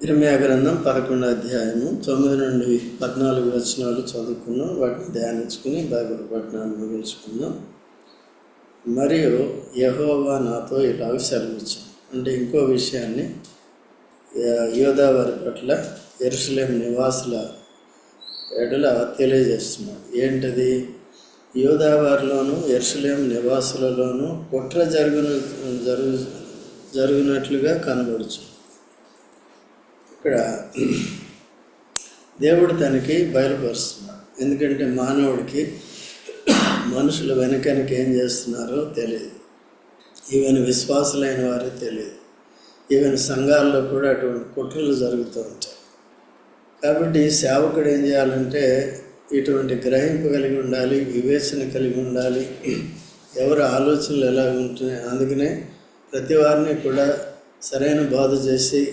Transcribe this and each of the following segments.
ఇరవై గ్రంథం పదకొండు అధ్యాయము తొమ్మిది నుండి పద్నాలుగు వచనాలు చదువుకున్నాం. వాటిని ధ్యానించుకుని బైబిల్ పట్టణాన్ని ముగించుకుందాం మరియు యహోవా నాతో ఇలాగ సెలవిచ్చాను అంటే ఇంకో విషయాన్ని యోధావారి పట్ల ఎరుసలేం నివాసుల ఎడల తెలియజేస్తున్నాడు. ఏంటది? యోధావారిలోను ఎరుసలేం నివాసులలోనూ కుట్ర జరుగున జరుగు జరుగునట్లుగా కనబడుచు ఇక్కడ దేవుడు తనకి బయలుపరుస్తున్నాడు. ఎందుకంటే మానవుడికి మనుషులు వెనకనక ఏం చేస్తున్నారో తెలియదు. ఈవెన్ విశ్వాసులైన వారే తెలియదు. ఈవెన్ సంఘాల్లో కూడా అటువంటి కుట్రలు జరుగుతూ ఉంటాయి. కాబట్టి సేవకుడు ఏం చేయాలంటే ఇటువంటి గ్రహింపు కలిగి ఉండాలి వివేచన కలిగి ఉండాలి. ఎవరి ఆలోచనలు ఎలా ఉంటున్నాయి అందుకనే ప్రతి వారిని కూడా సరైన బాధ చేసి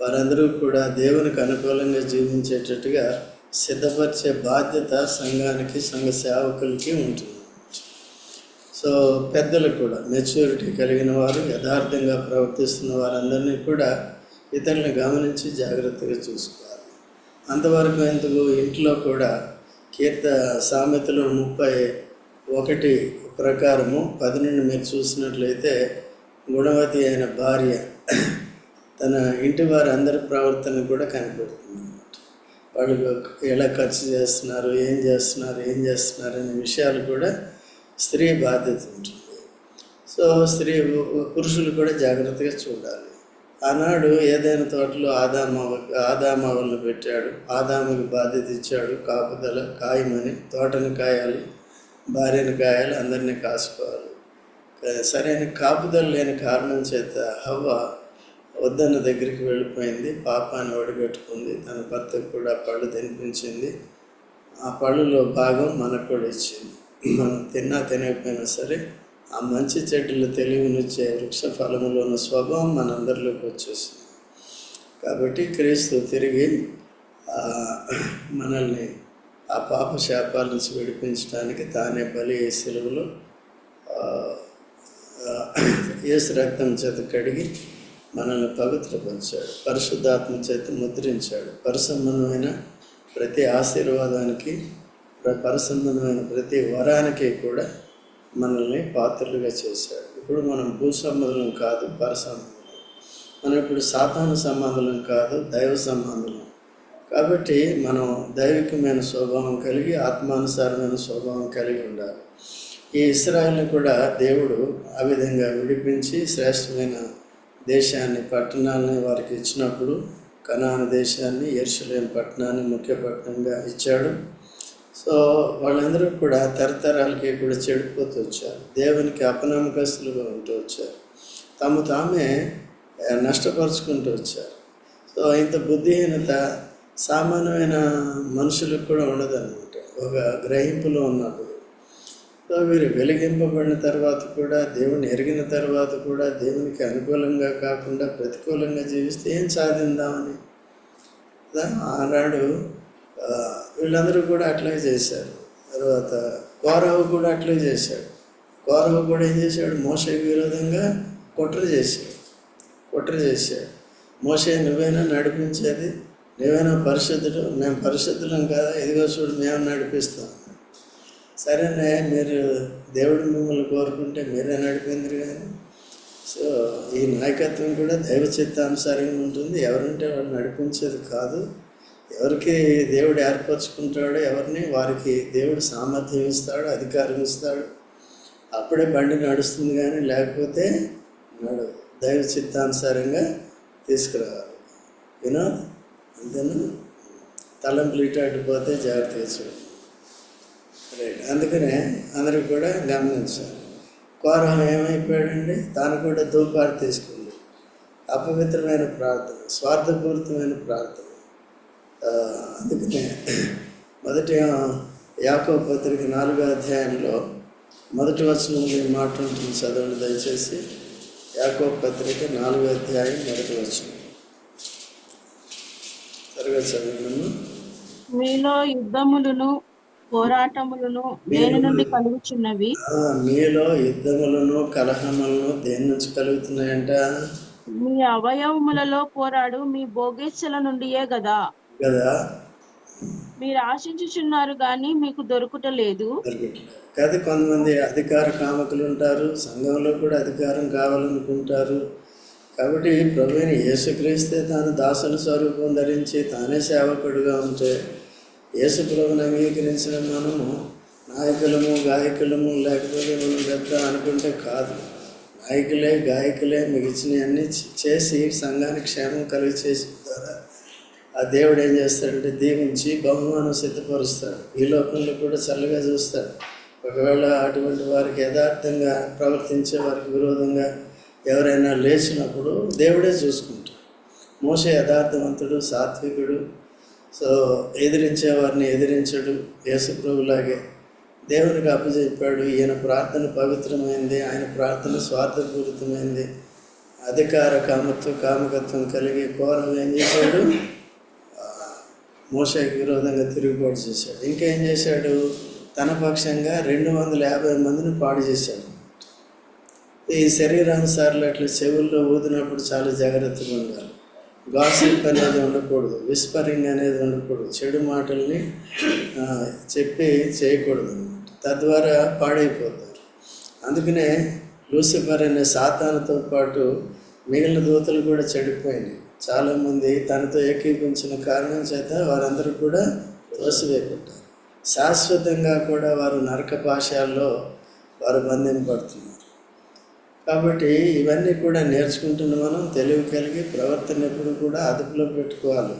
వారందరూ కూడా దేవునికి అనుకూలంగా జీవించేటట్టుగా సిద్ధపరిచే బాధ్యత సంఘానికి సంఘ సేవకులకి ఉంటుంది. సో పెద్దలు కూడా మెచ్యూరిటీ కలిగిన వారు యథార్థంగా ప్రవర్తిస్తున్న వారందరినీ కూడా ఇతరులను గమనించి జాగ్రత్తగా చూసుకోవాలి. అంతవరకు ఎందుకు? ఇంట్లో కూడా కీర్త సామెతలు ముప్పై ఒకటి ప్రకారము పది నుండి మీరు చూసినట్లయితే గుణవతి అయిన భార్య తన ఇంటి వారి అందరి ప్రవర్తన కూడా కనిపెడుతుంది అన్నమాట. వాళ్ళు ఎలా ఖర్చు చేస్తున్నారు ఏం చేస్తున్నారు ఏం చేస్తున్నారు అనే విషయాలు కూడా స్త్రీ బాధ్యత ఉంటుంది. సో స్త్రీ పురుషులు కూడా జాగ్రత్తగా చూడాలి. ఆనాడు ఏదైనా తోటలో ఆదామ ఆదామవలను పెట్టాడు ఆదాముకి బాధ్యత ఇచ్చాడు కాపుదల కాయమని తోటను కాయాలి భార్యను కాయాలి అందరినీ కాసుకోవాలి. సరైన కాపుదల లేని కారణం చేత హవ్వ వద్దన్న దగ్గరికి వెళ్ళిపోయింది. పాపాన్ని ఒడిగట్టుకుంది. తన భర్తకు కూడా పళ్ళు తినిపించింది. ఆ పళ్ళులో భాగం మనకు కూడా ఇచ్చింది. మనం తిన్నా తినకపోయినా సరే ఆ మంచి చెట్టులు తెలివినిచ్చే వృక్ష ఫలములో ఉన్న స్వభావం మనందరిలోకి వచ్చేసింది. కాబట్టి క్రీస్తు తిరిగి మనల్ని ఆ పాప శాపాల నుంచి విడిపించడానికి తానే బలి ఈ సెలవులో యేసు రక్తం చేత కడిగి మనల్ని పవిత్రపరిచాడు. పరిశుద్ధాత్మ చేత ముద్రించాడు. పరిసంబంధమైన ప్రతి ఆశీర్వాదానికి పరిసంబంధమైన ప్రతి వరానికి కూడా మనల్ని పాత్రలుగా చేశాడు. ఇప్పుడు మనం భూ సంబంధం కాదు పరసంబంధం మనం ఇప్పుడు సాతాను సంబంధం కాదు దైవ సంబంధం కాబట్టి మనం దైవికమైన స్వభావం కలిగి ఆత్మానుసారమైన స్వభావం కలిగి ఉండాలి. ఈ ఇస్రాయల్ని కూడా దేవుడు ఆ విధంగా విడిపించి శ్రేష్టమైన దేశాన్ని పట్టణాన్ని వారికి ఇచ్చినప్పుడు కనాన దేశాన్ని ఎరుసలేం పట్టణాన్ని ముఖ్య పట్టణంగా ఇచ్చాడు. సో వాళ్ళందరూ కూడా తరతరాలకి కూడా చెడిపోతూ వచ్చారు. దేవునికి అపనమ్మకస్తులుగా ఉంటూ వచ్చారు. తమ తామే నష్టపరుచుకుంటూ వచ్చారు. సో ఇంత బుద్ధిహీనత సామాన్యమైన మనుషులకు కూడా ఉండదన్నమాట. ఒక గ్రహింపులో ఉన్నప్పుడు సో వీరు వెలిగింపబడిన తర్వాత కూడా దేవుని ఎరిగిన తర్వాత కూడా దేవునికి అనుకూలంగా కాకుండా ప్రతికూలంగా జీవిస్తే ఏం సాధిందామని. ఆనాడు వీళ్ళందరూ కూడా అట్లాగే చేశారు. తర్వాత కోరవు కూడా అట్లే చేశాడు. కోరవు కూడా ఏం చేశాడు? మోసకి విరోధంగా కుట్ర చేశాడు. కుట్ర చేశాడు. మోసే నువ్వైనా నడిపించేది? నువ్వైనా పరిశుద్ధుడు? మేము పరిశుద్ధులం కదా? ఇదిగో చూడు మేము నడిపిస్తాం. సరేనే మీరు దేవుడు మిమ్మల్ని కోరుకుంటే మీరే నడిపింది కానీ సో ఈ నాయకత్వం కూడా దైవ చిత్తానుసారంగా ఉంటుంది. ఎవరంటే వాళ్ళు నడిపించేది కాదు. ఎవరికి దేవుడు ఏర్పరచుకుంటాడో ఎవరిని వారికి దేవుడు సామర్థ్యం ఇస్తాడు అధికారం ఇస్తాడు అప్పుడే బండి నడుస్తుంది కానీ లేకపోతే నడు దైవ చిత్తానుసారంగా తీసుకురావాలి. వినోద్ అంతేనా? తలంపులు ఇటు అడ్డుపోతే జాగ్రత్తగా చూడాలి రైట్ అందుకనే అందరూ కూడా గమనించాలి. కోరహం ఏమైపోయాడండి? తాను కూడా ధూపాలు తీసుకుంది. అపవిత్రమైన ప్రార్థన స్వార్థపూరితమైన ప్రార్థన. అందుకనే మొదటి యాకో పత్రిక నాలుగో అధ్యాయంలో మొదటి వచనంలో మాట ఉంటుంది. చదవండి దయచేసి. యాకో పత్రిక నాలుగో అధ్యాయం మొదటి వచనం. త్వరగా చదవండి మీలో యుద్ధములను పోరాటములను దేని నుండి కలుగుచున్నవి. మీలో యుద్ధములను కలహములను దేని నుంచి కలుగుతున్నాయంట? మీ అవయవములలో పోరాడు మీ భోగేచ్ఛల నుండియే గదా. కదా మీరు ఆశించుచున్నారు గాని మీకు దొరుకుటలేదు దొరకట్లేదు కాదు కొంతమంది అధికార కామకులు ఉంటారు సంఘంలో కూడా అధికారం కావాలనుకుంటారు. కాబట్టి ప్రభుని యేసుక్రీస్తే తాను దాసుల స్వరూపం ధరించి తానే సేవకుడుగా ఉంటే యేసుప్రభుని అంగీకరించిన మనము నాయకులము గాయకులము లేకపోతే మనం పెద్ద అనుకుంటే కాదు. నాయకులే గాయకులే మిగిలినవన్నీ చేసి సంఘానికి క్షేమం కలిగి చేసి ద్వారా ఆ దేవుడు ఏం చేస్తాడంటే దీవించి బహుమానం సిద్ధపరుస్తాడు. ఈ లోకంలో కూడా చల్లగా చూస్తాడు. ఒకవేళ అటువంటి వారికి యథార్థంగా ప్రవర్తించే వారికి విరోధంగా ఎవరైనా లేచినప్పుడు దేవుడే చూసుకుంటాడు. మోస యథార్థవంతుడు సాత్వికుడు సో ఎదిరించే వారిని ఎదిరించడు యేసుప్రభులాగే. దేవునికి అప్పచెప్పాడు ఈయన ప్రార్థన పవిత్రమైంది ఆయన ప్రార్థన స్వార్థపూరితమైంది. అధికార కామత్వం కామకత్వం కలిగి కోరం ఏం చేశాడు? మోసకి విరోధంగా తిరుగుబాటు చేశాడు. ఇంకేం చేశాడు? తన పక్షంగా రెండు వందల యాభై మందిని పాడు చేశాడు. ఈ శరీరానుసార్లు అట్లా చెవుల్లో ఊదినప్పుడు చాలా జాగ్రత్తగా ఉండాలి. గాసిప్ అనేది ఉండకూడదు విస్పరింగ్ అనేది ఉండకూడదు చెడు మాటల్ని చెప్పి చేయకూడదు. అనమాట తద్వారా పాడైపోతారు. అందుకనే లూసిఫర్ అనే సాతానతో పాటు మిగిలిన దూతలు కూడా చెడిపోయినాయి. చాలామంది తనతో ఏకీపించిన కారణం చేత వారందరూ కూడా తోసివేయబడ్డారు. శాశ్వతంగా కూడా వారు నరక పాశాల్లో వారు బంధింపడుతున్నారు కాబట్టి ఇవన్నీ కూడా నేర్చుకుంటున్న మనం తెలివి కలిగి ప్రవర్తన ఎప్పుడు కూడా అదుపులో పెట్టుకోవాలి.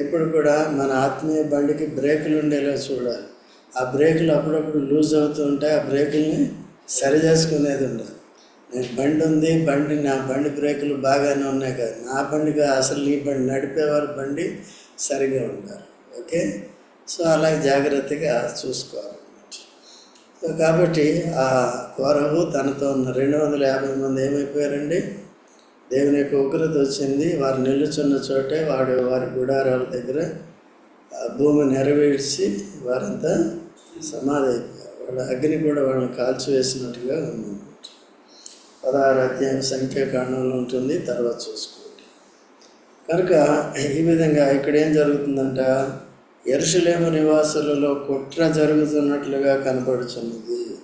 ఎప్పుడు కూడా మన ఆత్మీయ బండికి బ్రేకులు ఉండేలా చూడాలి. ఆ బ్రేకులు అప్పుడప్పుడు లూజ్ అవుతూ ఉంటాయి. ఆ బ్రేకుల్ని సరి చేసుకునేది ఉండాలి. నేను బండి ఉంది బండి నా బండి బ్రేకులు బాగానే ఉన్నాయి కదా. నా బండిగా అసలు నీ బండి నడిపేవారు బండి సరిగా ఉండాలి. ఓకే? సో అలాగే జాగ్రత్తగా చూసుకోవాలి. కాబట్టి ఆ కోరహు తనతో ఉన్న రెండు వందల యాభై మంది ఏమైపోయారండి? దేవుని యొక్క ఉగ్రత వచ్చింది. వారు నిల్చున్న చోటే వాడు వారి గుడారాల దగ్గర ఆ భూమి నెరవేర్చి వారంతా సమాధి అయిపోయారు. వాళ్ళ అగ్ని కూడా వాళ్ళని కాల్చివేసినట్టుగా ఉంది పదహారు అధ్యాయం సంఖ్యాకాండంలో ఉంటుంది. తర్వాత చూసుకోండి. కనుక ఈ విధంగా ఇక్కడ ఏం జరుగుతుందంట? ఎరుసలేము నివాసులలో కుట్ర జరుగుతున్నట్లుగా కనపడుచున్నది.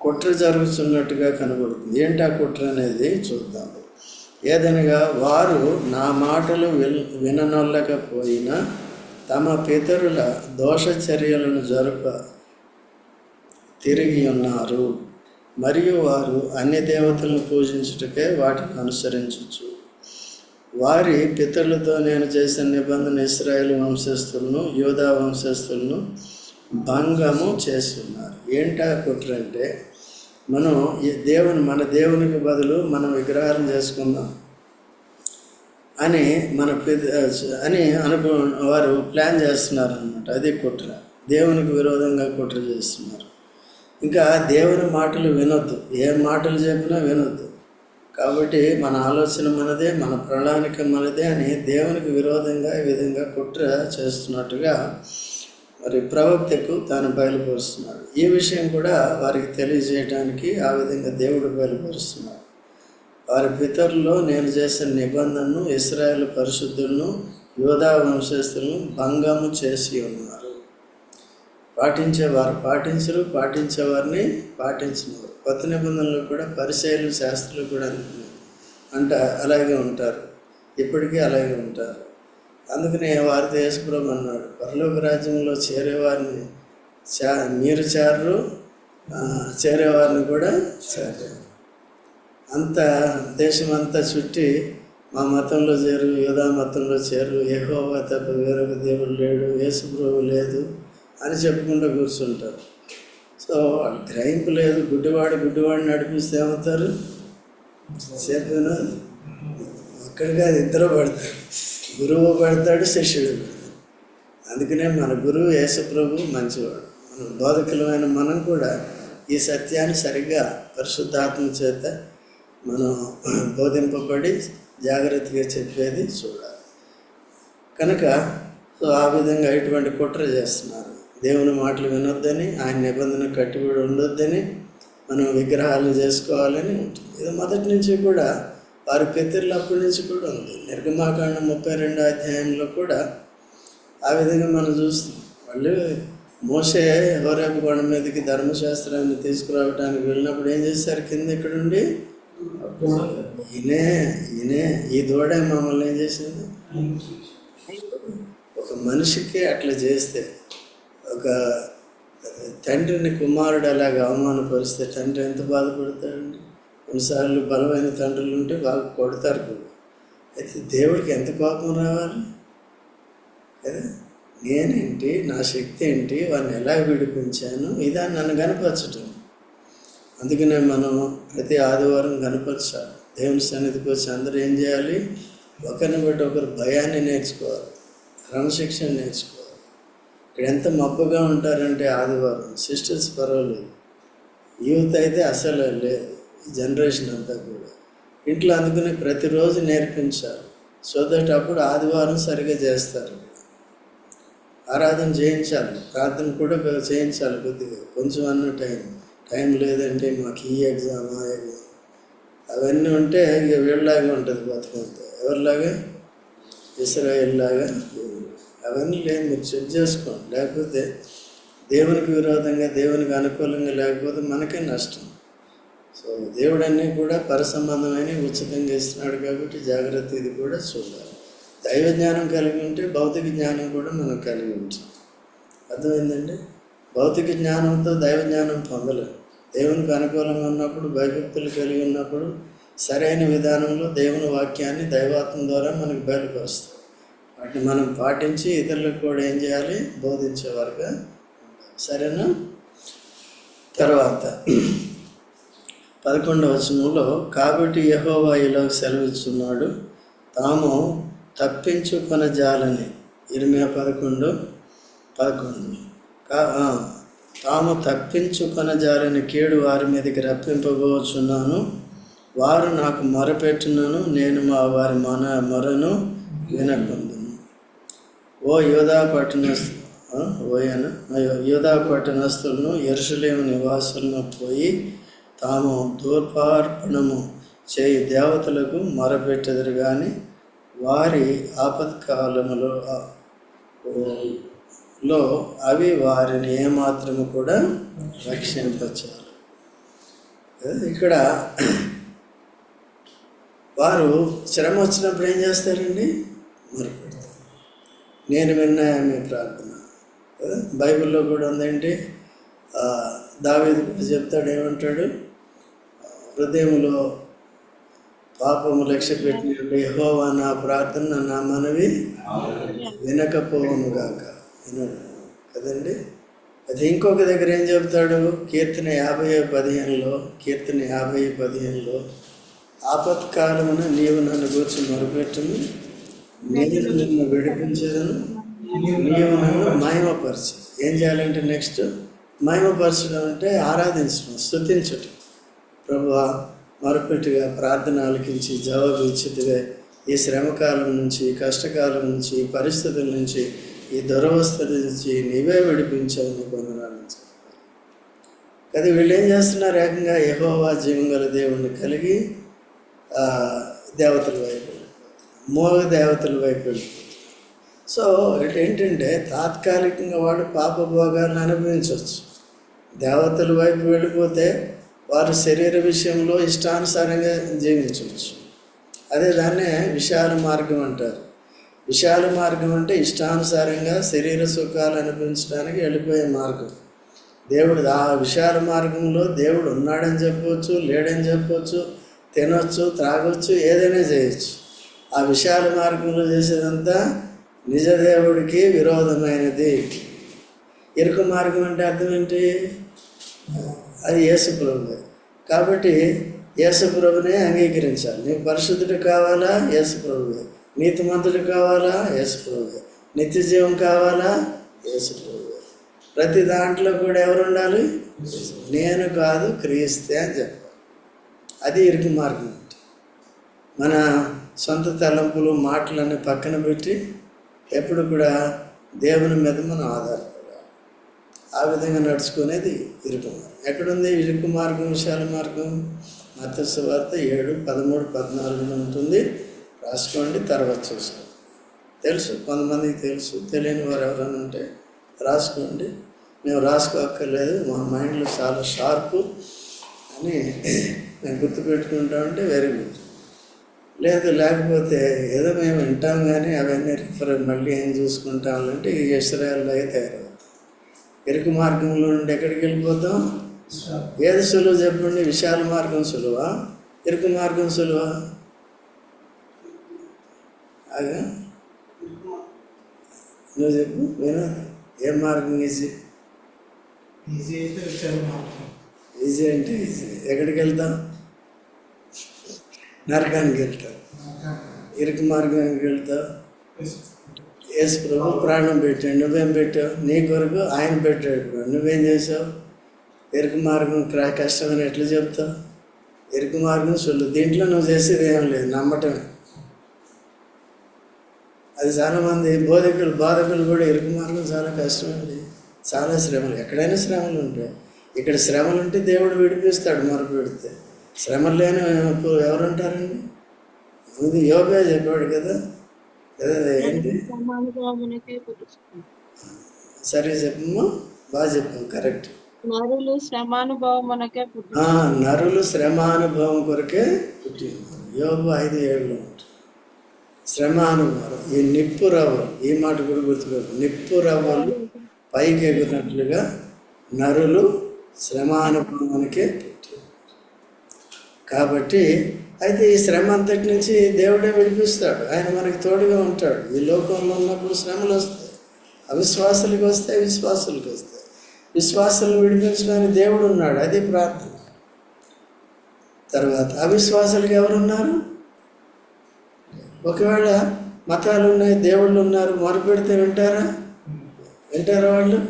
కుట్ర జరుగుతున్నట్టుగా కనబడుతుంది. ఏంటి ఆ కుట్ర అనేది? చూద్దాం. ఏదనగా వారు నా మాటలు విన్ విననొల్లకపోయినా తమ పితరుల దోష చర్యలను జరుప తిరిగి ఉన్నారు. మరియు వారు అన్ని దేవతలను పూజించుటకే వాటిని అనుసరించవచ్చు వారి పితరులతో నేను చేసిన నిబంధన ఇస్రాయేల్ వంశస్థులను యోధా వంశస్థులను భంగము చేస్తున్నారు. ఏంటా కుట్ర అంటే మనం దేవుని మన దేవునికి బదులు మనం విగ్రహం చేసుకుందాం అని మన అని అనుకో వారు ప్లాన్ చేస్తున్నారు అనమాట అది కుట్ర. దేవునికి విరోధంగా కుట్ర చేస్తున్నారు. ఇంకా దేవుని మాటలు వినొద్దు. ఏ మాటలు చెప్పినా వినొద్దు. కాబట్టి మన ఆలోచన మనదే మన ప్రణాళిక మనదే అని దేవునికి విరోధంగా ఈ విధంగా కుట్ర చేస్తున్నట్టుగా మరి ప్రవక్తకు తాను బయలుపరుస్తున్నాడు. ఈ విషయం కూడా వారికి తెలియజేయడానికి ఆ విధంగా దేవుడు బయలుపరుస్తున్నాడు. వారి పితరుల్లో నేను చేసిన నిబంధనను ఇస్రాయేల్ పరిశుద్ధులను యోధా వంశస్థులను భంగము చేసి ఉన్నారు. పాటించేవారు పాటించరు పాటించేవారిని పాటించినవారు కొత్త నిబంధనలు కూడా పరిచయలు శాస్త్రులు కూడా అంట అలాగే ఉంటారు. ఇప్పటికీ అలాగే ఉంటారు. అందుకనే వారితో యేసుప్రభు అన్నాడు పరలోక రాజ్యంలో చేరేవారిని చా మీరు చేరరు చేరేవారిని కూడా చేరారు. అంత దేశం అంతా చుట్టి మా మతంలో చేరు యోధా మతంలో చేరు ఏహోవా తప్ప వేరొక దేవుడు లేడు యేసుప్రభు లేదు అని చెప్పుకుంటూ కూర్చుంటారు. సో గ్రహింపు లేదు. గుడ్డివాడు గుడ్డివాడిని నడిపిస్తే ఏమవుతారు? చెప్పిన అది ఇద్దరు పడతాడు గురువు పడతాడు శిష్యుడు అందుకనే మన గురువు యేసుప్రభు మంచివాడు. మన బోధకులమైన మనం కూడా ఈ సత్యాన్ని సరిగ్గా పరిశుద్ధాత్మ చేత మనం బోధింపబడి జాగ్రత్తగా చెప్పేది చూడాలి. కనుక సో ఆ విధంగా ఇటువంటి కుట్ర చేస్తున్నారు. దేవుని మాటలు వినొద్దని ఆయన నిబంధన కట్టుబడి ఉండొద్దని మనం విగ్రహాలు చేసుకోవాలని ఉంటుంది. ఇది మొదటి నుంచి కూడా వారి పితరులు అప్పటి నుంచి కూడా ఉంది. నిర్గమాకాండం ముప్పై రెండో అధ్యాయంలో కూడా ఆ విధంగా మనం చూస్తాం వాళ్ళు మోసే హోరేపు కొండ మీదకి ధర్మశాస్త్రాన్ని తీసుకురావడానికి వెళ్ళినప్పుడు ఏం చేశారు? కింద ఇక్కడ ఉండి ఈయనే ఈయనే ఈ దూడే మమ్మల్ని ఏం చేసింది? ఒక మనిషికి అట్లా చేస్తే ఒక తండ్రిని కుమారుడు అలాగ అవమానపరిస్తే తండ్రి ఎంత బాధపడతాడండి? కొన్నిసార్లు బలమైన తండ్రులు ఉంటే బాగా కొడతారు కూడా. అయితే దేవుడికి ఎంత కోపం రావాలి? కదా? నేనేంటి? నా శక్తి ఏంటి? వాడిని ఎలా విడిపించాను? ఇదా నన్ను కనపరచటం అందుకనే మనం ప్రతి ఆదివారం కనపరచాలి దేవుని సన్నిధికి వచ్చి అందరూ ఏం చేయాలి? ఒకరిని బట్టి ఒకరు భయాన్ని నేర్చుకోవాలి. క్రమశిక్షణ నేర్చుకోవాలి. ఇక్కడ ఎంత మబ్బుగా ఉంటారంటే ఆదివారం. సిస్టర్స్ పర్వాలేదు. యూత్ అయితే అసలు లేదు జనరేషన్ అంతా కూడా. ఇంట్లో అందుకుని ప్రతిరోజు నేర్పించాలి. సో దట్ అప్పుడు ఆదివారం సరిగా చేస్తారు. ఆరాధన చేయించాలి. ప్రార్థన కూడా చేయించాలి కొద్దిగా. కొంచెం అన్న టైం. టైం లేదంటే మాకు ఈ ఎగ్జామ్ ఆ ఎగ్జామ్. అవన్నీ ఉంటే ఇక వీళ్ళలాగా ఉంటుంది బతుకంతా. ఎవరిలాగా? ఇస్రాయేల్ లాగా అవన్నీ లేదు మీరు చెక్ చేసుకోండి. లేకపోతే దేవునికి విరోధంగా దేవునికి అనుకూలంగా లేకపోతే మనకే నష్టం. సో దేవుడు అన్నీ కూడా పరసంబంధమైన ఉచితంగా ఇస్తున్నాడు కాబట్టి జాగ్రత్త ఇది కూడా చూడాలి. దైవ జ్ఞానం కలిగి ఉంటే భౌతిక జ్ఞానం కూడా మనం కలిగి ఉంటాం అర్థమైందండి? భౌతిక జ్ఞానంతో దైవ జ్ఞానం పొందలేం. దేవునికి అనుకూలంగా ఉన్నప్పుడు భయభక్తులు కలిగి ఉన్నప్పుడు సరైన విధానంలో దేవుని వాక్యాన్ని దైవాత్మ ద్వారా మనకు బయలుపరుస్తాం వాటిని మనం పాటించి ఇతరులకు కూడా ఏం చేయాలి? బోధించే వరకు సరేనా? తర్వాత పదకొండవ వచనంలో కాబట్టి యహోవా ఇలా సెలవిస్తున్నాడు తాము తప్పించుకొన జాలని. ఇరవై పదకొండు పదకొండు. కా తాము తప్పించుకొన జాలని కీడు వారి మీదకి రప్పింపబోచున్నాను. వారు నాకు మొరపెట్టునను నేను మా వారి మన మొరను వినకుందును. ఓ యోధా పట్టణస్థ ఓయన యోధా పట్టణస్థులను ఎరుసలేము నివాసులను పోయి తాము దూర్పార్పణము చేయి దేవతలకు మొరపెట్టెదరు కానీ వారి ఆపత్కాలములో లో అవి వారిని ఏమాత్రము కూడా రక్షింపచాలి ఇక్కడ వారు శ్రమ వచ్చినప్పుడు ఏం చేస్తారండి? మరి నేను విన్నా మీ ప్రార్థన బైబిల్లో కూడా ఉందండి దావేది కూడా చెప్తాడు ఏమంటాడు? హృదయంలో పాపము లక్ష్య పెట్టినప్పుడు యహోవా నా ప్రార్థన నా మనవి వినకపోవను గాక వినడు. కదండి? అది ఇంకొక దగ్గర ఏం చెప్తాడు? కీర్తన యాభై పదిహేనులో కీర్తన యాభై పదిహేనులో ఆపత్కాలమున నీవు నన్ను గురించి మొరపెట్టును నేను నిన్ను విడిపించదను నీవు మహిమపరచు. ఏం చేయాలంటే నెక్స్ట్ మహిమపరచడం అంటే ఆరాధించడం స్తుతించటం. ప్రభు మొరపెట్టుగా ప్రార్థన ఆలకించి జవాబు ఇచ్చిదిగా ఈ శ్రమకాలం నుంచి ఈ కష్టకాలం నుంచి ఈ పరిస్థితుల నుంచి ఈ దురవస్థ నుంచి నీవే విడిపించాలని నీ అది వీళ్ళు ఏం చేస్తున్నారు? ఏకంగా యహోవా జీవంగల దేవుణ్ణి కలిగి దేవతల వైపు వెళ్ళిపోతున్నారు మోగ దేవతల వైపు వెళ్ళిపోతున్నారు సో ఇటు ఏంటంటే తాత్కాలికంగా వాడు పాపభోగాలను అనుభవించవచ్చు. దేవతల వైపు వెళ్ళిపోతే వారి శరీర విషయంలో ఇష్టానుసారంగా జీవించవచ్చు. అదే దాన్నే విశాల మార్గం అంటారు. విశాల మార్గం అంటే ఇష్టానుసారంగా శరీర సుఖాలు అనిపించడానికి వెళ్ళిపోయే మార్గం. దేవుడు ఆ విశాల మార్గంలో దేవుడు ఉన్నాడని చెప్పవచ్చు లేడని చెప్పవచ్చు తినొచ్చు త్రాగొచ్చు ఏదైనా చేయొచ్చు. ఆ విశాల మార్గంలో చేసేదంతా నిజ దేవుడికి విరోధమైనది. ఇరుకు మార్గం అంటే అర్థం ఏంటి? అది యేసుప్రభు కాబట్టి యేసుప్రభునే అంగీకరించాలి. నీకు పరిశుద్ధుడు కావాలా? యేసుప్రభువే నీతిమంతుడు కావాలా? యేసుప్రభువే నిత్య జీవం కావాలా? యేసుప్రభువే ప్రతి దాంట్లో కూడా ఎవరు ఉండాలి? నేను కాదు క్రీస్తే అని చెప్పాలి. అది ఇరుకు మార్గం అంటే. మన సొంత తలంపులు మాటలన్నీ పక్కన పెట్టి ఎప్పుడు కూడా దేవుని మీద మనం ఆధారపడాలి. ఆ విధంగా నడుచుకునేది ఇరుకు మార్గం ఎక్కడుంది? ఇరుకు మార్గం విశాల మార్గం? మత్స్య వార్త ఏడు పదమూడు పద్నాలుగులో ఉంటుంది. రాసుకోండి తర్వాత చూసుకోండి. తెలుసు కొంతమందికి తెలుసు. తెలియని వారు ఎవరైనా ఉంటే రాసుకోండి. మేము రాసుకోక్కర్లేదు. మా మైండ్లో చాలా షార్పు అని మేము గుర్తుపెట్టుకుంటామంటే వెరీ గుడ్. లేదు లేకపోతే ఏదో మేము వింటాం కానీ అవన్నీ రిఫర్ మళ్ళీ ఏం చూసుకుంటాం అంటే ఈ ఇస్రాయల్లో అయితే తయారవుతాం ఇరుకు మార్గంలో నుండి ఎక్కడికి వెళ్ళిపోతాం? ఏది సులువు చెప్పండి? విశాల మార్గం సులువా? ఇరుకు మార్గం సులువా? అగా నువ్వు చెప్పు విను. ఏ మార్గం ఈజీ? ఈజీ అంటే ఈజీ. ఎక్కడికి వెళ్తాం? నరకానికి వెళ్తాం ఇరుకు మార్గానికి వెళ్తావు. యేసు ప్రభు ప్రాణం పెట్టాడు. నువ్వేం పెట్టావు? నీ కొరకు ఆయన పెట్టాడు నువ్వేం చేసావు ఇరుకు మార్గం క్రా- కష్టమని ఎట్లా చెప్తావు? ఇరుకు మార్గం సులువు దీంట్లో నువ్వు చేసేది ఏం లేదు. నమ్మటమే. అది చాలామంది బోధకులు బాధకులు కూడా ఇరుకు మార్గం చాలా కష్టమండి. చాలా శ్రమలు. ఎక్కడైనా శ్రమలు ఉంటాయి. ఇక్కడ శ్రమలు ఉంటే దేవుడు విడిపిస్తాడు మరపు పెడితే శ్రమలు లేని ఎవరుంటారండి? ముందు యోగా చెప్పాడు కదా? ఏంటి. సరే చెప్పమ్మా. బాగా చెప్పావు కరెక్ట్. నరులు శ్రమానుభవమునకే నరులు శ్రమానుభవం కొరకే పుట్టినారు యోగు ఐదు ఏళ్ళు ఉంటుంది. శ్రమానుభవం ఈ నిప్పు రవ్వలు ఈ మాట కూడా గుర్తుపెట్టు నిప్పు రవ్వలు పైకి ఎగురినట్లుగా నరులు శ్రమానుభవానికే కాబట్టి అయితే ఈ శ్రమ అంతటి నుంచి దేవుడే విడిపిస్తాడు. ఆయన మనకి తోడుగా ఉంటాడు. ఈ లోకంలో ఉన్నప్పుడు శ్రమలు వస్తాయి. అవిశ్వాసులకు వస్తాయి విశ్వాసులకు వస్తాయి. విశ్వాసాలను విడిపించడానికి దేవుడు ఉన్నాడు. అది ప్రార్థన. తర్వాత అవిశ్వాసులకు ఎవరున్నారు? ఒకవేళ మతాలు ఉన్నాయి దేవుళ్ళు ఉన్నారు మొరపెడితే వింటారా? వింటారా వాళ్ళు?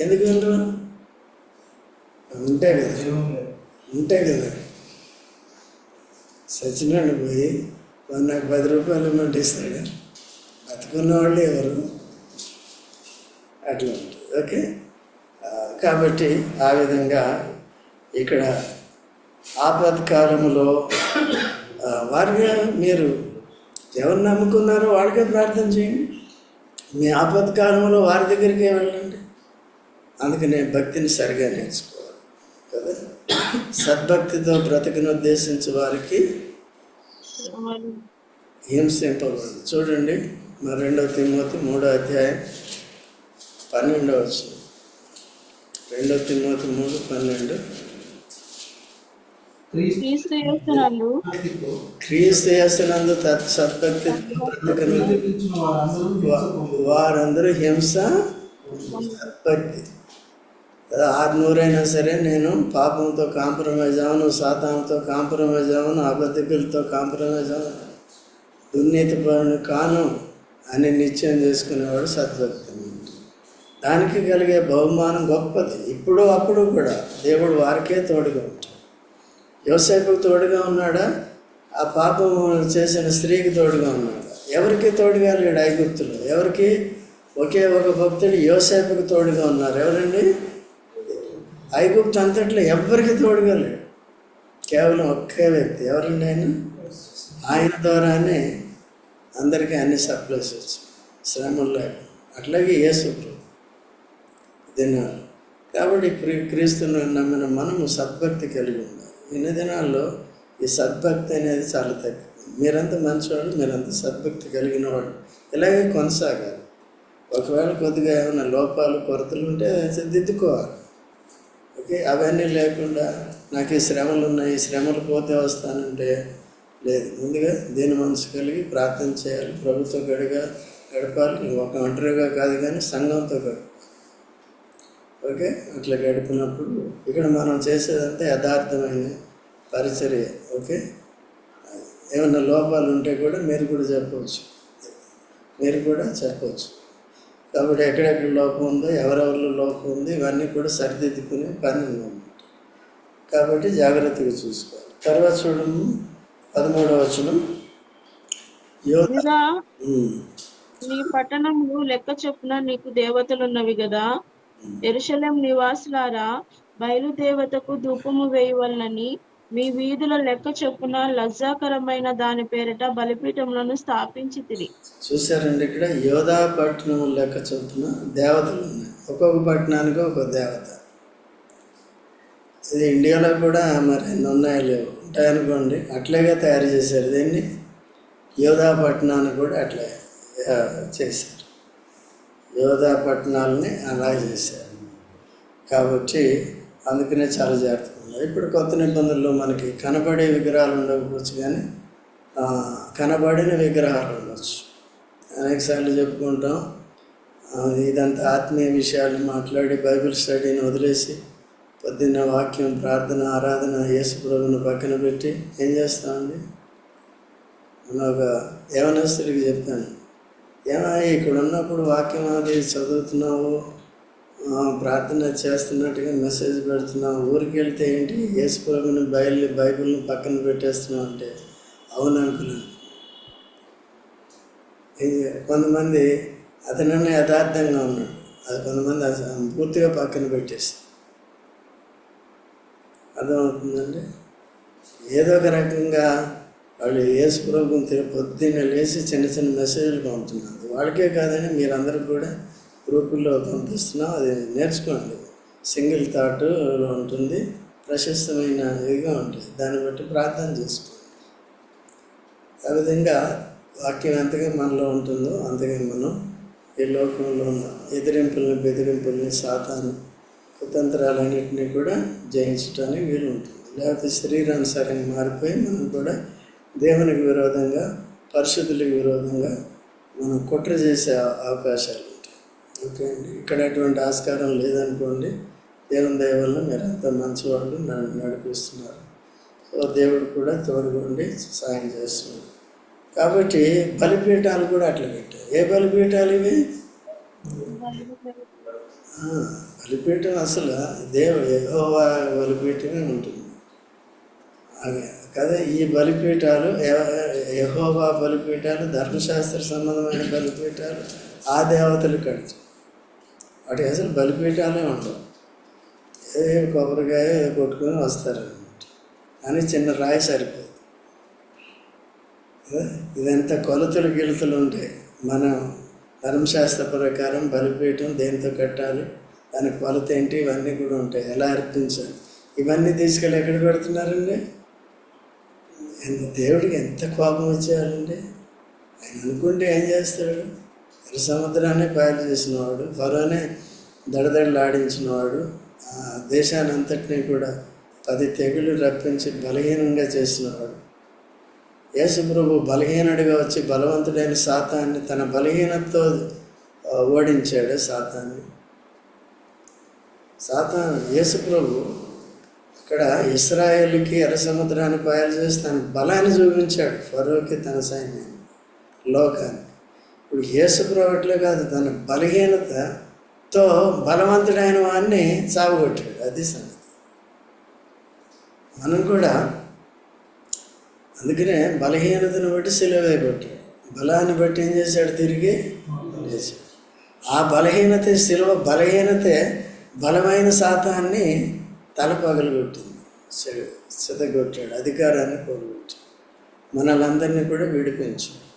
ఎందుకు వింటారు? ఉంటాయి కదా. ఉంటాయి కదా. సచినాడు పోయి నాకు పది రూపాయలు ఇమ్మంటే ఇస్తాడు. బతుకున్న వాళ్ళు ఎవరు? అట్లా ఉంటుంది. ఓకే? కాబట్టి ఆ విధంగా ఇక్కడ ఆపత్కాలంలో వారిగా మీరు ఎవరు నమ్ముకున్నారో వాడికే ప్రార్థన చేయండి. మీ ఆపత్కాలంలో వారి దగ్గరికే వెళ్ళండి. అందుకనే భక్తిని సరిగా నేర్చుకోవాలి. కదా? సద్భక్తితో బ్రతకను ఉద్దేశించి వారికి హింసింపబడదు. చూడండి మా రెండవ తిమ్మతి మూడో అధ్యాయం పన్నెండవ వచ్చిన రెండవ తిమ్మతి మూడు పన్నెండు. క్రీస్తు క్రీస్తు యేసునందు భక్తితో క్రీస్తు యేసునందు తత్ సద్భక్తితో బ్రతకను ప్రేరేపించిన వారందరూ హింస వారందరూ హింస భక్తి ఆరు నూరైనా సరే నేను పాపంతో కాంప్రమైజ్ అవను సాతాంతో కాంప్రమైజ్ అవను అబద్ధికులతో కాంప్రమైజ్ అవను దుర్నీతి పరుని కాను అని నిశ్చయం చేసుకునేవాడు సద్భక్తి దానికి కలిగే బహుమానం గొప్పది. ఇప్పుడు అప్పుడు కూడా దేవుడు వారికే తోడుగా ఉంటాడు. యోసేపుకు తోడుగా ఉన్నాడా? ఆ పాపం చేసిన స్త్రీకి తోడుగా ఉన్నాడా? ఎవరికి తోడుగా లేడు ఐగుప్తులు? ఎవరికి? ఒకే ఒక భక్తుడు యోసేపుకు తోడుగా ఉన్నారు. ఎవరండి? ఐగుప్తు అంతట్లో ఎవ్వరికి తోడుగా లేడు కేవలం ఒకే వ్యక్తి. ఎవరండి ఆయన? ఆయన ద్వారానే అందరికీ అన్ని సప్లైస్ వచ్చాయి శ్రమలు లేక. అట్లాగే యేసు దినాలు కాబట్టి క్రీ క్రీస్తును నమ్మిన మనము సద్భక్తి కలిగి ఉండాలి. ఇన్ని దినాల్లో ఈ సద్భక్తి అనేది చాలా తక్కువ మీరంతా మంచివాళ్ళు మీరంతా సద్భక్తి కలిగిన వాళ్ళు. ఇలాగే కొనసాగాలి. ఒకవేళ కొద్దిగా ఏమైనా లోపాలు కొరతలు ఉంటే దిద్దుకోవాలి. అవన్నీ లేకుండా నాకు ఈ శ్రమలు ఉన్నాయి. ఈ శ్రమలు పోతే వస్తానంటే లేదు. ముందుగా దీని మనసు కలిగి ప్రార్థన చేయాలి. ప్రభుత్వ గడిగా గడపాలి. ఒక ఒంటరిగా కాదు కానీ సంఘంతో గడపాలి ఓకే? అట్లా గడిపినప్పుడు ఇక్కడ మనం చేసేదంతా యథార్థమైన పరిచర్య. ఓకే? ఏమైనా లోపాలు ఉంటే కూడా మీరు కూడా చెప్పవచ్చు. మీరు కూడా చెప్పవచ్చు. కాబట్టి ఎక్కడెక్కడ లోపం ఉందో ఎవరెవరిలో లోపం ఉంది ఇవన్నీ కూడా సరిదిద్దుకునే పని ఉందన్నమాట. కాబట్టి జాగ్రత్తగా చూసుకోవాలి. తర్వాత చూడము పదమూడవ వచనం. నీ పట్టణములు లెక్క చొప్పున నీకు దేవతలున్నవి కదా ఎరుషలేం నివాసులారా బయలుదేవతకు ధూపము వేయవలనని మీ వీధుల లెక్క చొప్పున లజ్జాకరమైన దాని పేరిట బలిపీఠములను స్థాపించి తిరిగి చూసారండి ఇక్కడ యోధా పట్టణం లెక్క చొప్పున దేవతలు ఉన్నాయి. ఒక్కొక్క పట్టణానికి ఒక దేవత. ఇది ఇండియాలో కూడా మరి ఎన్ని ఉన్నాయో లేవు. ఉంటాయనుకోండి అట్లాగే తయారు చేశారు. దీన్ని యోధా పట్టణాన్ని కూడా అట్లా చేశారు. యోధా పట్టణాలని అలా చేశారు. కాబట్టి అందుకనే చాలా జాగ్రత్తగా ఇప్పుడు కొత్త నిబంధనలో మనకి కనబడే విగ్రహాలు ఉండకపోవచ్చు కానీ కనబడిన విగ్రహాలు ఉండొచ్చు. అనేకసార్లు చెప్పుకుంటాం ఇదంతా ఆత్మీయ విషయాలు మాట్లాడి బైబిల్ స్టడీని వదిలేసి పొద్దున్న వాక్యం ప్రార్థన ఆరాధన యేసు ప్రభుని పక్కన పెట్టి ఏం చేస్తామండి? నేను ఒక యవనస్తుడికి చెప్పాను ఏమా ఇక్కడ ఉన్నప్పుడు వాక్యం అది చదువుతున్నావు? ప్రార్థన చేస్తున్నట్టుగా మెసేజ్ పెడుతున్నాం. ఊరికి వెళ్తే ఏంటి? యేసుప్రభుని బయల్ని బైబిల్ బైబిల్ని పక్కన పెట్టేస్తున్నాం అంటే అవును అనుకున్నాను కొంతమంది అతనన్న యథార్థంగా ఉన్నాడు అది కొంతమంది పూర్తిగా పక్కన పెట్టేసి. అర్థమవుతుందండి? ఏదో ఒక రకంగా వాళ్ళు యేసు ప్రభుని పొద్దున్న లేచి చిన్న చిన్న మెసేజ్లు పంపుతున్నారు. వాళ్ళకే కాదని మీరందరూ కూడా గ్రూపుల్లో పంపిస్తున్నాం అది నేర్చుకోండి. సింగిల్ థాట్ ఉంటుంది ప్రశస్తమైన ఇదిగా ఉంటుంది. దాన్ని బట్టి ప్రార్థన చేసుకోండి. ఆ విధంగా వాక్యం ఎంతగా మనలో ఉంటుందో అంతగా మనం ఈ లోకంలో ఉన్న ఎదిరింపుల్ని బెదిరింపుల్ని సాతాను కుతంత్రాలన్నింటినీ కూడా జయించడానికి వీలు ఉంటుంది. లేకపోతే శరీరానుసారంగా మారిపోయి మనం కూడా దేవునికి విరోధంగా పరిశుద్ధులకు విరోధంగా మనం కుట్ర చేసే అవకాశాలు ఓకే అండి. ఇక్కడ అటువంటి ఆస్కారం లేదనుకోండి దేవుని దయ వల్ల మీరు అంత మంచివాళ్ళు నన్ను నడిపిస్తున్నారు. సో దేవుడు కూడా తోడుగుండి సాయం చేస్తున్నాడు. కాబట్టి బలిపీఠాలు కూడా అట్లా పెట్టారు. ఏ బలిపీఠాలు ఇవి? బలిపీఠం అసలు దేవ యహోవా బలిపీఠమే ఉంటుంది. అదే కదా ఈ బలిపీఠాలు యహోబా బలిపీఠాలు ధర్మశాస్త్ర సంబంధమైన బలిపీఠాలు ఆ దేవతలు కడుతు వాటి అసలు బలిపీఠాలే ఉండవు. ఏ కొబ్బరికాయ కొట్టుకొని వస్తారనమాట కానీ చిన్న రాయి సరిపోదు. ఇదంత ఇదంతా కొలతలు గిలతలు ఉంటాయి మనం ధర్మశాస్త్ర ప్రకారం బలిపీఠం దేంతో కట్టాలి? దాని కొలత ఏంటి? ఇవన్నీ కూడా ఉంటాయి. ఎలా అర్పించాలి? ఇవన్నీ తీసుకెళ్ళి ఎక్కడ పెడుతున్నారండి? దేవుడికి ఎంత కోపం వచ్చేయాలండి? ఆయన అనుకుంటే ఏం చేస్తాడు? సముద్రాన్ని పాయలు చేసినవాడు ఫరోనే దడదడలాడించినవాడు ఆ దేశాన్ని అంతటినీ కూడా పది తెగులు రప్పించి బలహీనంగా చేసినవాడు. యేసుప్రభు బలహీనుడిగా వచ్చి బలవంతుడైన సాతాన్ని తన బలహీనతతో ఓడించాడు శాతాన్ని సాతాన్ యేసుప్రభు ఇక్కడ ఇస్రాయేల్కి ఎర్ర సముద్రాన్ని పాయలు చేసి తన బలాన్ని చూపించాడు ఫరోకి తన సైన్యాన్ని లోకాన్ని. ఇప్పుడు యేసు కాదు తన బలహీనతతో బలవంతుడైన వాడిని సాగుకొట్టాడు అది సంగతి. మనం కూడా అందుకనే బలహీనతను బట్టి సిలువే కొట్టాడు బలాన్ని బట్టి ఏం చేశాడు? తిరిగి లేచాడు. ఆ బలహీనత సిలువ బలహీనతే బలమైన శాతాన్ని తల పగలగొట్టింది సితగొట్టాడు అధికారాన్ని పోగొట్టాడు మనలందరినీ కూడా విడిపించాడు.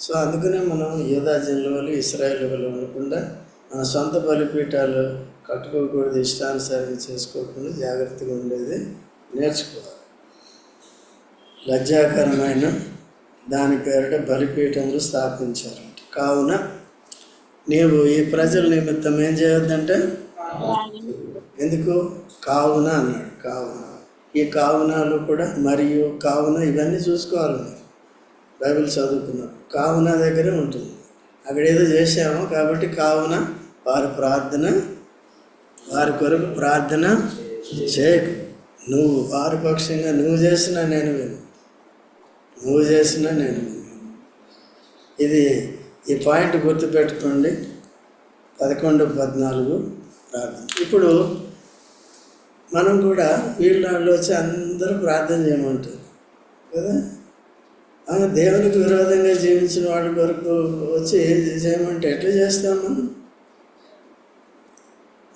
సో అందుకనే మనం యోధా జనుల ఇస్రాయేల్ వాళ్ళు ఉండకుండా మన సొంత బలిపీఠాలు కట్టుకోకూడదు ఇష్టానుసారం చేసుకోకుండా జాగ్రత్తగా ఉండేది నేర్చుకోవాలి. లజ్జాకరమైన దాని పేరిట బలిపీఠములు స్థాపించారంట. కావున నీవు ఈ ప్రజల నిమిత్తం ఏం చేయొద్దంటే? ఎందుకు? కావున అన్నాడు. కావున. ఈ కావునాలు కూడా మరియు కావున ఇవన్నీ చూసుకోవాలి బైబిల్ చదువుకున్నాం. కావున దగ్గరే ఉంటుంది. అక్కడ ఏదో చేసాము కాబట్టి కావున వారి ప్రార్థన వారి కొరకు ప్రార్థన చేయకు. నువ్వు వారి పక్షంగా నువ్వు చేసినా నేను విను. నువ్వు చేసినా నేను విను. ఇది ఈ పాయింట్ గుర్తుపెట్టుకోండి. పదకొండు పద్నాలుగు ప్రార్థన. ఇప్పుడు మనం కూడా వీళ్ళలో వచ్చి అందరూ ప్రార్థన చేయమంటారు. కదా? దేవునికి విరోధంగా జీవించిన వాడి వరకు వచ్చి చేయమంటే ఎట్లా చేస్తాం మనం?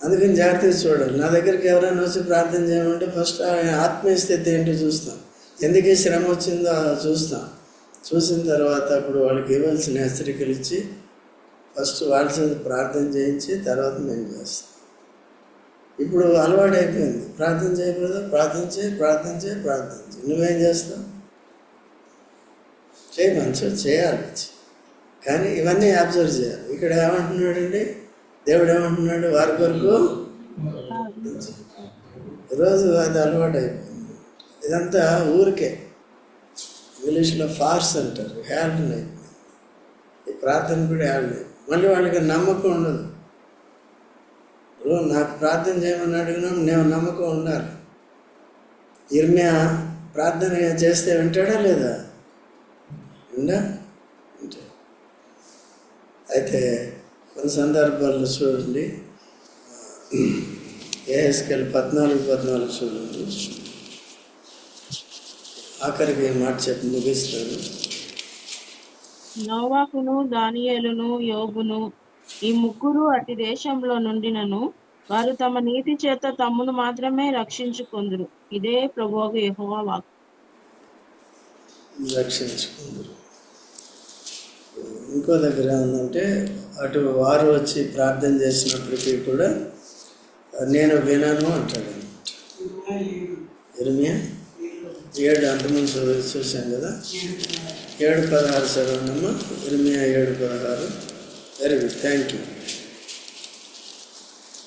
అందుకని జాగ్రత్తగా చూడాలి. నా దగ్గరికి ఎవరైనా వచ్చి ప్రార్థన చేయమంటే ఫస్ట్ ఆయన ఆత్మీయ స్థితి ఏంటో చూస్తాం. ఎందుకు శ్రమ వచ్చిందో చూస్తాం. చూసిన తర్వాత అప్పుడు వాళ్ళకి ఇవ్వాల్సిన హెచ్చరికలు ఇచ్చి ఫస్ట్ వాళ్ళ ప్రార్థన చేయించి తర్వాత మేము చేస్తాం. ఇప్పుడు అలవాటు అయిపోయింది ప్రార్థన చేయకూడదు ప్రార్థన చేయి ప్రార్థన చేయి ప్రార్థన చేయి. నువ్వేం చేస్తావు? చేయి మంచిగా చేయాలి. కానీ ఇవన్నీ అబ్జర్వ్ చేయాలి. ఇక్కడ ఏమంటున్నాడండి? దేవుడు ఏమంటున్నాడు? వారి కొరకు రోజు అది అలవాటు అయిపోయింది ఇదంతా ఊరికే. ఇంగ్లీష్లో ఫార్స్ అంటారు. హ్యాల్డ్ అయిపోయింది ఈ ప్రార్థన కూడా హ్యాల్డ్ మళ్ళీ వాళ్ళకి నమ్మకం ఉండదు. నాకు ప్రార్థన చేయమని అడిగినా నేను నమ్మకం ఉండాలి. ఇర్మ్యా ప్రార్థన చేస్తే వింటాడా లేదా? విండా వింటాడు అయితే కొన్ని సందర్భాల్లో చూడండి. ఏఎస్కెల్ పద్నాలుగు పద్నాలుగు చూడండి. ఆఖరికి మాట చెప్పి ముగిస్తాను. నోవాకును దానియేలును యోబును ఈ ముగ్గురు అతి దేశంలో నుండినను వారు తమ నీతి చేత తమ్మును మాత్రమే రక్షించుకొందురు. ఇదే ప్రభువు యెహోవా వాక్కు. రక్షించుకుందరు. ఇంకో దగ్గర ఏముందంటే అటు వారు వచ్చి ప్రార్థన చేసినప్పటికీ కూడా నేను వినను అంటాడు. ఇరమియా ఏడు అంతమంది చూ- చూశాం కదా? ఏడు పదహారు చదవండమ్మా. ఇరమియా ఏడు పదహారు. వెరీ గుడ్ థ్యాంక్ యూ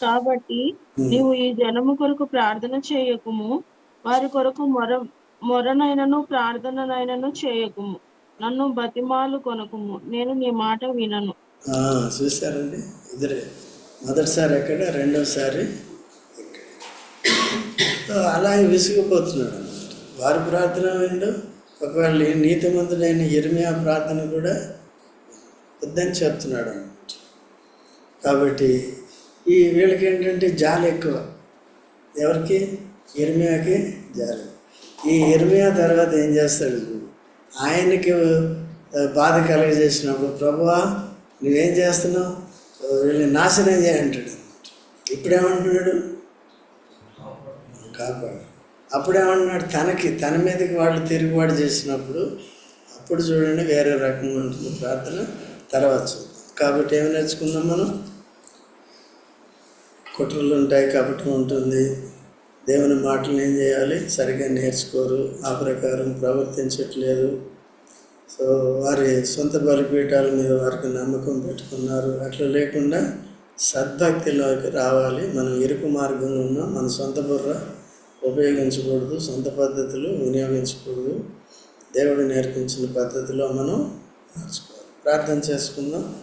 కాబట్టి నీవు ఈ జనము కొరకు ప్రార్థన చేయకుము. వారి కొరకు మొర మొరనైనను ప్రార్థననైనను చేయకుము. నన్ను బతిమాలు కొనకుము. నేను నీ మాట వినను. చూసారండి చూశారండి? ఇద్దరే. మొదటిసారి ఎక్కడ రెండోసారి అలాగే విసిగిపోతున్నాడు అన్నమాట. వారి ప్రార్థన విండు ఒకవేళ నీతి నీతిమంతుడైన ఇర్మియా ప్రార్థన కూడా వద్దని చెప్తున్నాడు అన్నమాట. కాబట్టి ఈ వీళ్ళకి ఏంటంటే జాలి ఎక్కువ. ఎవరికి? ఇర్మియాకి జాలి. ఈ ఇర్మియా తర్వాత ఏం చేస్తాడు ఆయనకి బాధ కలిగజేసినప్పుడు ప్రభువా నువ్వేం చేస్తున్నావు? వీళ్ళని నాశనం చేయంటాడు ఇప్పుడేమంటున్నాడు? కాపాడు. అప్పుడేమంటున్నాడు? తనకి తన మీదకి వాళ్ళు తిరుగుబాటు చేసినప్పుడు అప్పుడు చూడండి వేరే రకంగా ఉంటుంది ప్రార్థన తర్వాత చూద్దాం. కాబట్టి ఏమి నేర్చుకుందాం మనం? కుట్రలు ఉంటాయి కాబట్టి ఉంటుంది. దేవుని మాటలు ఏం చేయాలి? సరిగ్గా నేర్చుకోరు. ఆ ప్రకారం ప్రవర్తించట్లేదు. సో వారి సొంత బలిపీఠాల మీద వారికి నమ్మకం పెట్టుకున్నారు. అట్లా లేకుండా సద్భక్తిలోకి రావాలి. మనం ఇరుకు మార్గంలో ఉన్నాం. మన సొంత బుర్ర ఉపయోగించకూడదు. సొంత పద్ధతులు వినియోగించకూడదు. దేవుడు నేర్పించిన పద్ధతిలో మనం నడుచుకోవాలి ప్రార్థన చేసుకుందాం.